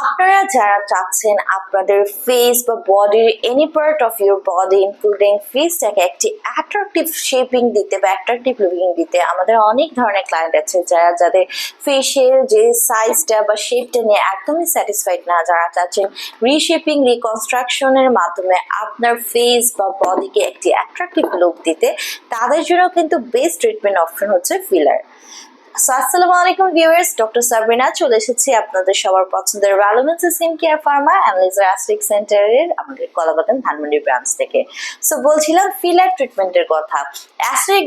আপনারা যারা চাচ্ছেন আপনাদের ফেস বা বডির any part of your body including ফেসটাকে একটি অ্যাট্রাকটিভ শেপিং দিতে বা অ্যাট্রাকটিভ লুকিং দিতে, আমাদের অনেক ধরনের ক্লায়েন্ট আছে যারা যাদের ফেসের যে সাইজটা বা শেপটা নিয়ে একদমই স্যাটিসফাইড না, যারা চাচ্ছেন রিশেপিং রিকনস্ট্রাকশনের মাধ্যমে আপনার ফেস বা বডিকে একটি অ্যাট্রাকটিভ লুক দিতে, তাদের জন্য কিন্তু বেস্ট ট্রিটমেন্ট অপশন হচ্ছে ফিলার আসসালামু আলাইকুম ভিউয়ার্স ডক্টর সাবরিনা চলে এসেছি আপনাদের সবার পছন্দের স্কিন কেয়ার ফার্মা সেন্টারের আমাদের কলাবাগান ধানমন্ডি ব্রাঞ্চ থেকে। সো বলছিলাম ফিলার ট্রিটমেন্টের কথা। অ্যাস্ট্রিক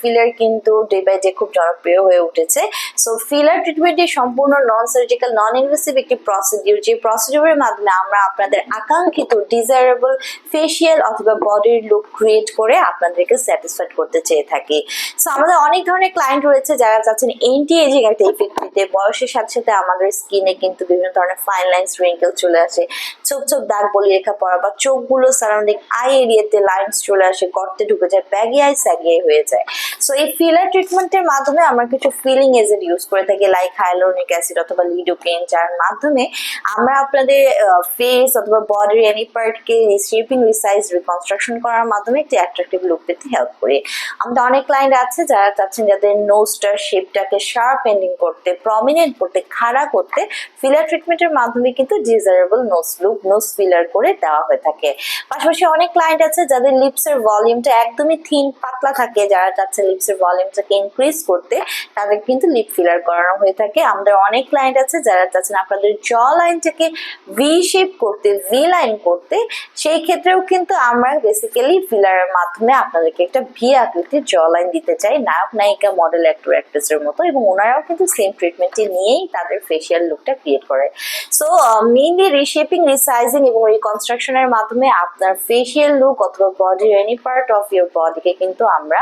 ফিলার কিন্তু ডে বাই ডে খুব জনপ্রিয় হয়ে উঠেছে। সো ফিলার ট্রিটমেন্টটি সম্পূর্ণ নন সার্জিক্যাল নন ইনভেসিভ একটি প্রসিডিউর যে প্রসিডিউরের মাধ্যমে আমরা আপনাদের আকাঙ্ক্ষিত ডিজায়ারেবল ফেসিয়াল অথবা বডির লুক ক্রিয়েট করে আপনাদেরকে স্যাটিসফাইড করতে চেয়ে থাকি। সো আমাদের অনেক ধরনের ক্লায়েন্ট রয়েছে যারা চাচ্ছেন এন্টি এজিং একটা ইফেক্ট দিতে বয়সের সাথে সাথে আমাদের স্কিনে কিন্তু বিভিন্ন ধরনের ফাইন লাইন্স রিঙ্কেল চলে আসে। চোখ চোখ, দাগ, বলি রেখা পড়া বা চোখগুলো সারাউন্ডিং আই এরিয়াতে লাইন্স চলে আসে, গর্তে ঢুকে যায় ব্যাগি আই স্যাগি হয়ে যায়। সো এই ফিলার ট্রিটমেন্টের মাধ্যমে আমরা কিছু ফিলিং এজেন্ট ইউজ করে থাকি লাইক হাইলোনিক অ্যাসিড অথবা লিডোকেন যার মাধ্যমে আমরা আপনাদের ফেস অথবা বডির এনি পার্টকে শেপিং রিসাইজ রিকনস্ট্রাকশন করার মাধ্যমে একটি অ্যাট্রাকটিভ লুক পেতে হেল্প করি। আমাদের অনেক ক্লায়েন্ট আছে যারা চাচ্ছেন যাদের নোজটার শেপটাকে শার্প এন্ডিং করতে প্রমিনেন্ট করতে, খাড়া করতে ফিলার ট্রিটমেন্টের মাধ্যমে কিন্তু desirable nose look nose filler করে দেওয়া হয়ে থাকে। পাশাপাশি অনেক ক্লায়েন্ট আছে যাদের লিপসের ভলিউমটা একদমই থিন পাতলা থাকে। যারা চাচ্ছে লিপসের ভলিউমটাকে ইনক্রিজ করতে, তাদের কিন্তু লিপ ফিলার করানো হয়ে থাকে। আমাদের অনেক ক্লায়েন্ট আছে যারা চাচ্ছেন আপনাদের জ লাইনটাকে ভি শেপ করতে ভি লাইন করতে। সেই ক্ষেত্রেও কিন্তু আমরা বেসিক্যালি ফিলারের মাধ্যমে আপনাদেরকে একটা ভি আকৃতির জ লাইন দিতে চাই। নায়ক, নায়িকা মডেল অ্যাক্টর অ্যাক্ট্রেসের মতো এবং ওনারাও কিন্তু সেম ট্রিটমেন্টটি নিয়েই তাদের ফেসিয়াল লুকটা ক্রিয়েট করে। সো মেইনলি রিশেপিং রিসাইজিং এবং রিকনস্ট্রাকশনের মাধ্যমে আপনার ফেসিয়াল লুক অথবা বডির এনি পার্ট অফ ইউর বডিকে কিন্তু আমরা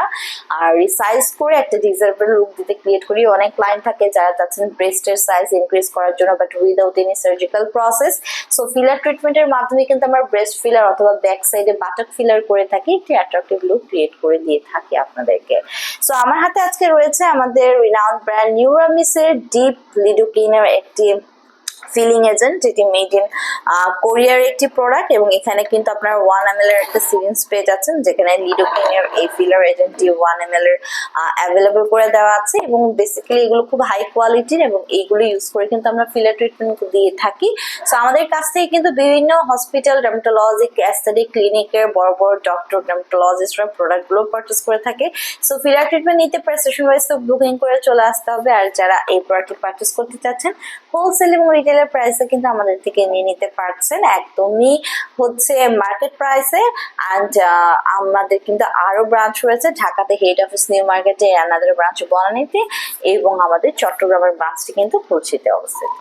রিসাইজ করে একটা ডিজার্ভেল লুক দিতে ক্রিয়েট করি। অনেক ক্লায়েন্ট থাকে যারা চাচ্ছেন ব্রেস্টের সাইজ ইনক্রিজ করার জন্য but without any surgical process so filler ট্রিটমেন্টের মাধ্যমে কিন্তু আমরা ব্রেস্ট ফিলার অথবা ব্যাক সাইডে বাটক ফিলার করে থাকি। একটি অ্যাট্রাকটিভ লুক ক্রিয়েট করে দিয়ে থাকি আপনাদেরকে। সো আমার হাতে আজকে রয়েছে আমাদের রিনাউন্ড ব্র্যান্ড নিউরামিসের ডিপ লিডোকিনের একটি ফিলিং এজেন্ট যেটি মেড ইন কোরিয়ার একটি প্রোডাক্ট এবং এখানে কিন্তু আপনার ওয়ান এম এল এর একটা সিরিঞ্জ পেয়ে যাচ্ছেন, যেখানে লিডোকিনের এই ফিলার এজেন্টটি ওয়ান এম এল এর অ্যাভেলেবল করে দেওয়া আছে এবং বেসিক্যালি এগুলো খুব হাই কোয়ালিটির এবং এইগুলো ইউজ করে কিন্তু আমরা ফিলার ট্রিটমেন্ট দিয়ে থাকি। সো আমাদের কাছ থেকে কিন্তু বিভিন্ন হসপিটাল ডার্মাটোলজিক অ্যাস্থেটিক ক্লিনিকের বড় বড় ডক্টর ডার্মাটোলজিস্টরা প্রোডাক্টগুলো পারচেস করে থাকে। সো ফিলার ট্রিটমেন্ট নিতে প্রেসক্রিপশন ওয়াইজ তো বুকিং করে চলে আসতে হবে। আর যারা এই প্রোডাক্টটি পারচেস করতে চাচ্ছেন হোলসেল এবং রিটেলের প্রাইসে কিন্তু আমাদের থেকে নিয়ে নিতে পারছেন। একদমই হচ্ছে মার্কেট প্রাইসে অ্যান্ড আমাদের কিন্তু আরও ব্রাঞ্চ রয়েছে, ঢাকাতে হেড অফিস নিউ মার্কেটে আমাদের ব্রাঞ্চ বনানীতে এবং আমাদের চট্টগ্রামের ব্রাঞ্চটি কিন্তু খুলশিতে অবস্থিত।